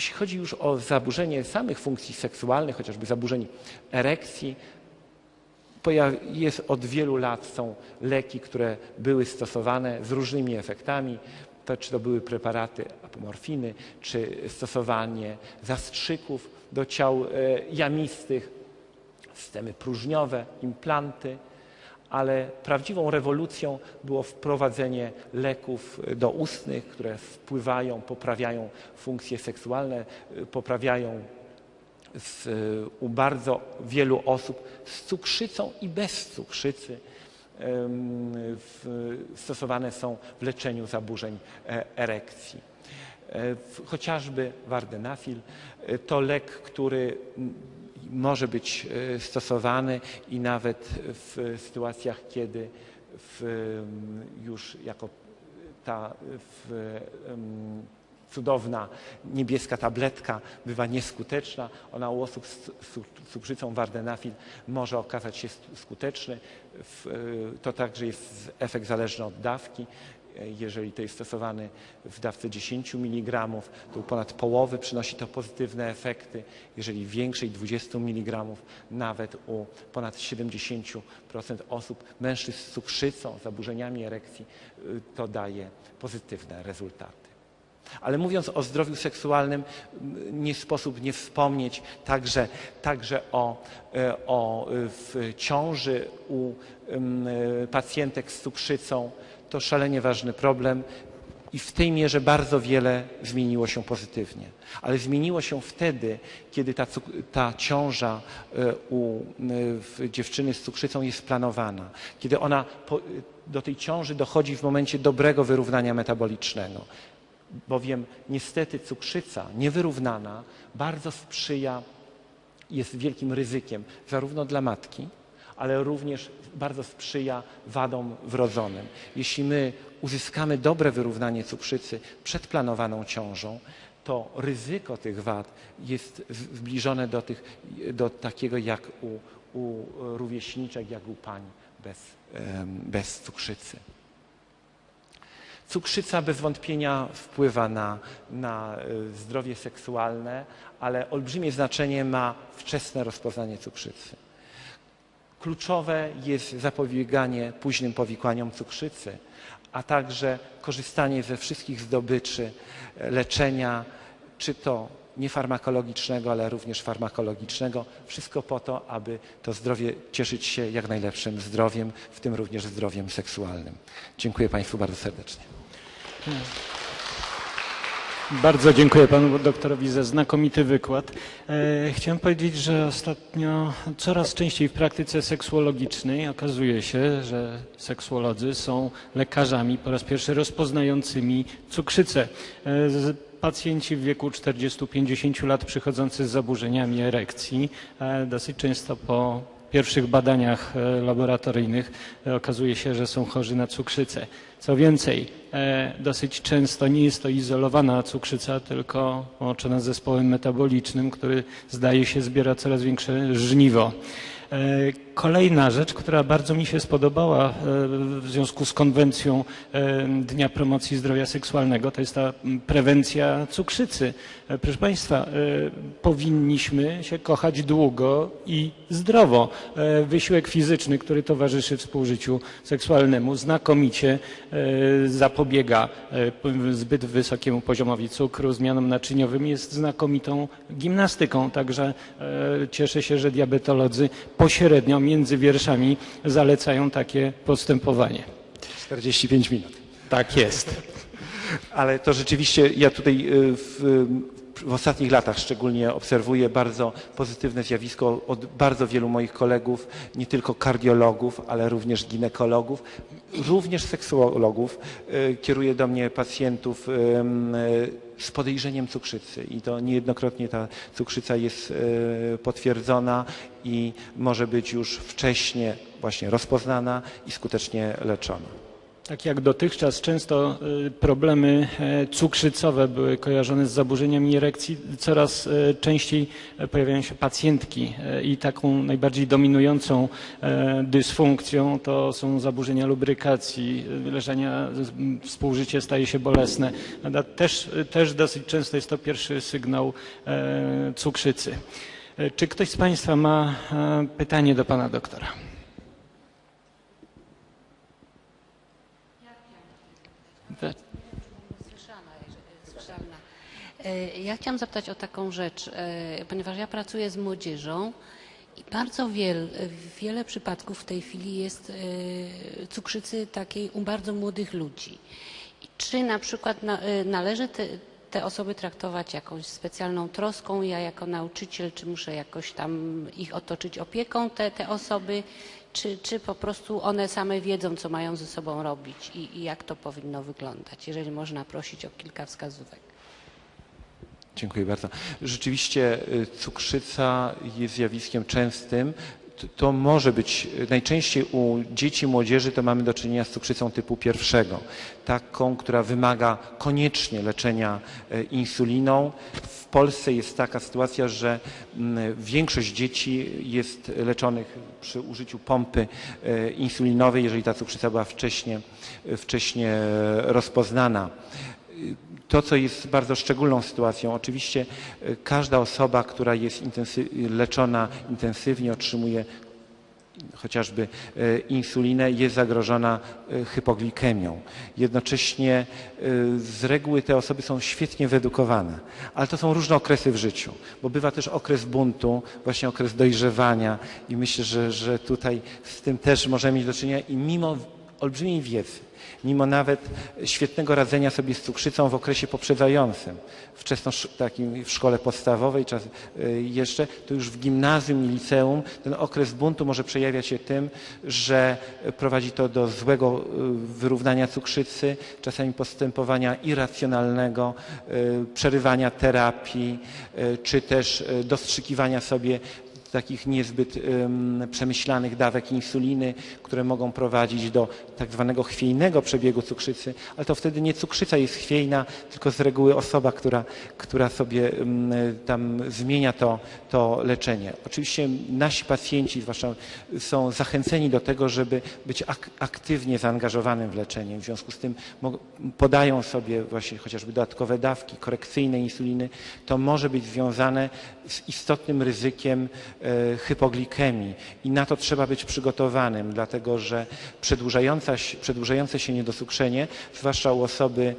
Jeśli chodzi już o zaburzenie samych funkcji seksualnych, chociażby zaburzeń erekcji, jest od wielu lat są leki, które były stosowane z różnymi efektami. To, czy to były preparaty apomorfiny, czy stosowanie zastrzyków do ciał e, jamistych, systemy próżniowe, implanty ale prawdziwą rewolucją było wprowadzenie leków doustnych, które wpływają, poprawiają funkcje seksualne, poprawiają z, u bardzo wielu osób z cukrzycą i bez cukrzycy. Stosowane są w leczeniu zaburzeń e, erekcji. E, chociażby wardenafil e, to lek, który może być e, stosowany i nawet w sytuacjach, kiedy w, już jako ta w, cudowna niebieska tabletka bywa nieskuteczna. Ona u osób z cukrzycą wardenafil może okazać się skuteczny. To także jest efekt zależny od dawki jeżeli to jest stosowany w dawce 10 mg, to ponad połowy przynosi to pozytywne efekty. Jeżeli większej 20 mg, nawet u ponad 70% osób, mężczyzn z cukrzycą, zaburzeniami erekcji, y, to daje pozytywne rezultaty. Ale mówiąc o zdrowiu seksualnym, nie sposób nie wspomnieć także, także o, e, o w ciąży u pacjentek z cukrzycą, to szalenie ważny problem i w tej mierze bardzo wiele zmieniło się pozytywnie. Ale zmieniło się wtedy, kiedy ta, ta ciąża e, u dziewczyny z cukrzycą jest planowana, kiedy ona po, do tej ciąży dochodzi w momencie dobrego wyrównania metabolicznego. Bowiem niestety cukrzyca niewyrównana bardzo sprzyja, jest wielkim ryzykiem zarówno dla matki, ale również bardzo sprzyja wadom wrodzonym. Jeśli my uzyskamy dobre wyrównanie cukrzycy przed planowaną ciążą, to ryzyko tych wad jest zbliżone do, tych, do takiego jak u, u rówieśniczek, jak u pań bez, bez cukrzycy. Cukrzyca bez wątpienia wpływa na, na e, zdrowie seksualne, ale olbrzymie znaczenie ma wczesne rozpoznanie cukrzycy. Kluczowe jest zapobieganie późnym powikłaniom cukrzycy, a także korzystanie ze wszystkich zdobyczy e, leczenia, czy to niefarmakologicznego, ale również farmakologicznego. Wszystko po to, aby to zdrowie cieszyć się jak najlepszym zdrowiem, w tym również zdrowiem seksualnym. Dziękuję Państwu bardzo serdecznie. Bardzo dziękuję panu doktorowi za znakomity wykład. E, chciałem powiedzieć, że ostatnio coraz częściej w praktyce seksuologicznej okazuje się, że seksuolodzy są lekarzami po raz pierwszy rozpoznającymi cukrzycę. E, pacjenci w wieku 40-50 lat przychodzący z zaburzeniami erekcji e, dosyć często po pierwszych badaniach e, laboratoryjnych e, okazuje się, że są chorzy na cukrzycę. Co więcej, e, dosyć często nie jest to izolowana cukrzyca, tylko łączona z zespołem metabolicznym, który zdaje się zbiera coraz większe żniwo. E, kolejna rzecz, która bardzo mi się spodobała e, w związku z konwencją e, Dnia Promocji Zdrowia Seksualnego, to jest ta prewencja cukrzycy. Proszę Państwa, powinniśmy się kochać długo i zdrowo. Wysiłek fizyczny, który towarzyszy współżyciu seksualnemu, znakomicie zapobiega zbyt wysokiemu poziomowi cukru, zmianom naczyniowym, jest znakomitą gimnastyką. Także cieszę się, że diabetolodzy pośrednio między wierszami zalecają takie postępowanie. 45 minut. Tak jest. Ale to rzeczywiście ja tutaj y, w, w ostatnich latach szczególnie obserwuję bardzo pozytywne zjawisko od bardzo wielu moich kolegów, nie tylko kardiologów, ale również ginekologów, również seksuologów. Y, kieruje do mnie pacjentów z podejrzeniem cukrzycy i to niejednokrotnie ta cukrzyca jest e, potwierdzona i może być już wcześnie właśnie rozpoznana i skutecznie leczona. Tak jak dotychczas często y, problemy e, cukrzycowe były kojarzone z zaburzeniami erekcji, coraz e, częściej e, pojawiają się pacjentki i taką najbardziej dominującą dysfunkcją to są zaburzenia lubrykacji, leżenia, współżycie staje się bolesne. Też, też dosyć często jest to pierwszy sygnał cukrzycy. Czy ktoś z Państwa ma pytanie do Pana doktora? Jeżeli- słyszalna. E, Ja chciałam zapytać o taką rzecz, e, ponieważ ja pracuję z młodzieżą i bardzo wiel, wiele przypadków w tej chwili jest e, cukrzycy takiej u bardzo młodych ludzi. Czy na przykład na, e, należy te, te osoby traktować jakąś specjalną troską? Ja jako nauczyciel, czy muszę jakoś tam ich otoczyć opieką, te, te osoby? Czy, czy po prostu one same wiedzą, co mają ze sobą robić i, i jak to powinno wyglądać, jeżeli można prosić o kilka wskazówek? Dziękuję bardzo. Rzeczywiście y, cukrzyca jest zjawiskiem częstym. To może być y, najczęściej u dzieci młodzieży to mamy do czynienia z cukrzycą typu pierwszego, taką, która wymaga koniecznie leczenia y, insuliną. W Polsce jest taka sytuacja, że mm, większość dzieci jest leczonych przy użyciu pompy y, insulinowej, jeżeli ta cukrzyca była wcześnie, wcześnie rozpoznana. To, co jest bardzo szczególną sytuacją, oczywiście e, każda osoba, która jest leczona intensywnie, otrzymuje chociażby e, insulinę, jest zagrożona e, hypoglikemią. Jednocześnie z reguły te osoby są świetnie wyedukowane, ale to są różne okresy w życiu, bo bywa też okres buntu, właśnie okres dojrzewania i myślę, że, że tutaj z tym też możemy mieć do czynienia i mimo olbrzymiej wiedzy, mimo nawet świetnego radzenia sobie z cukrzycą w okresie poprzedzającym, wczesno takim w szkole podstawowej, czas y, jeszcze, to już w gimnazjum i liceum ten okres buntu może przejawiać się tym, że prowadzi to do złego y, wyrównania cukrzycy, czasami postępowania irracjonalnego, y, przerywania terapii, czy też dostrzykiwania sobie takich niezbyt przemyślanych dawek insuliny, które mogą prowadzić do tak zwanego chwiejnego przebiegu cukrzycy, ale to wtedy nie cukrzyca jest chwiejna, tylko z reguły osoba, która, która sobie tam zmienia to, to leczenie. Oczywiście nasi pacjenci zwłaszcza są zachęceni do tego, żeby być ak- aktywnie zaangażowanym w leczenie. W związku z tym podają sobie właśnie chociażby dodatkowe dawki korekcyjne insuliny. To może być związane z istotnym ryzykiem hypoglikemii i na to trzeba być przygotowanym, dlatego że przedłużające się niedocukrzenie, zwłaszcza u osoby,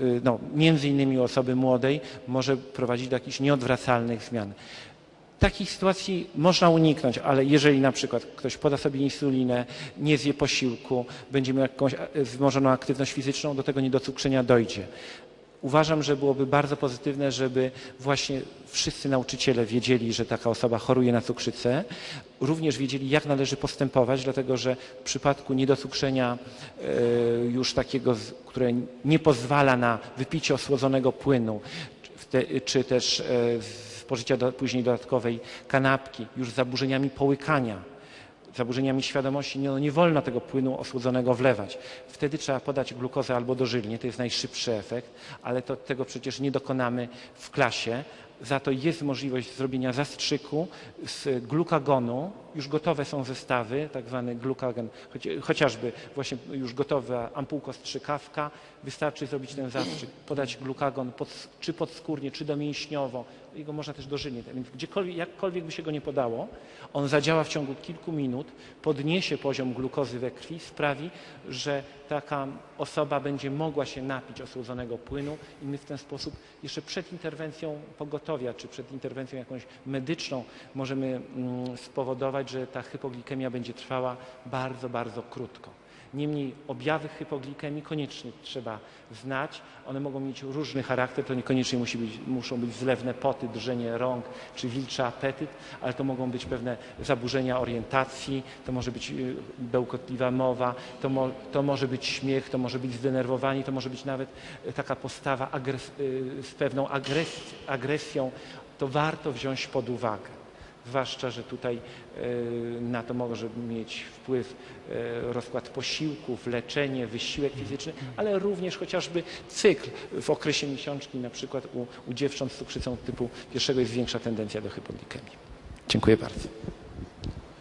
y, no, między innymi u osoby młodej, może prowadzić do jakichś nieodwracalnych zmian. Takich sytuacji można uniknąć, ale jeżeli na przykład ktoś poda sobie insulinę, nie zje posiłku, będzie miał jakąś e, wzmożoną aktywność fizyczną, do tego niedocukrzenia dojdzie. Uważam, że byłoby bardzo pozytywne, żeby właśnie wszyscy nauczyciele wiedzieli, że taka osoba choruje na cukrzycę, również wiedzieli, jak należy postępować, dlatego że w przypadku niedocukrzenia e, już takiego, które nie pozwala na wypicie osłodzonego płynu, czy też e, spożycia do, później dodatkowej kanapki, już z zaburzeniami połykania, zaburzeniami świadomości, nie, no nie wolno tego płynu osłodzonego wlewać. Wtedy trzeba podać glukozę albo dożylnie, to jest najszybszy efekt, ale to, tego przecież nie dokonamy w klasie. Za to jest możliwość zrobienia zastrzyku z glukagonu. Już gotowe są zestawy, tak zwany glukagon, choci- chociażby właśnie już gotowa ampułka strzykawka. Wystarczy zrobić ten zastrzyk, podać glukagon pod, czy podskórnie, czy domięśniowo. Jego można też dożylnie, gdziekolwiek, jakkolwiek by się go nie podało, on zadziała w ciągu kilku minut, podniesie poziom glukozy we krwi, sprawi, że taka osoba będzie mogła się napić osłodzonego płynu i my w ten sposób jeszcze przed interwencją pogotowia, czy przed interwencją jakąś medyczną możemy mm, spowodować, że ta hypoglikemia będzie trwała bardzo, bardzo krótko. Niemniej objawy hypoglikemii koniecznie trzeba znać. One mogą mieć różny charakter, to niekoniecznie musi być, muszą być zlewne poty, drżenie rąk czy wilczy apetyt, ale to mogą być pewne zaburzenia orientacji, to może być y, bełkotliwa mowa, to, mo, to może być śmiech, to może być zdenerwowanie, to może być nawet y, taka postawa agres, y, z pewną agres, agresją. To warto wziąć pod uwagę. Zwłaszcza, że tutaj e, na to może mieć wpływ e, rozkład posiłków, leczenie, wysiłek fizyczny, ale również chociażby cykl w okresie miesiączki, na przykład u, u dziewcząt z cukrzycą typu pierwszego jest większa tendencja do hypoglikemii. Dziękuję bardzo.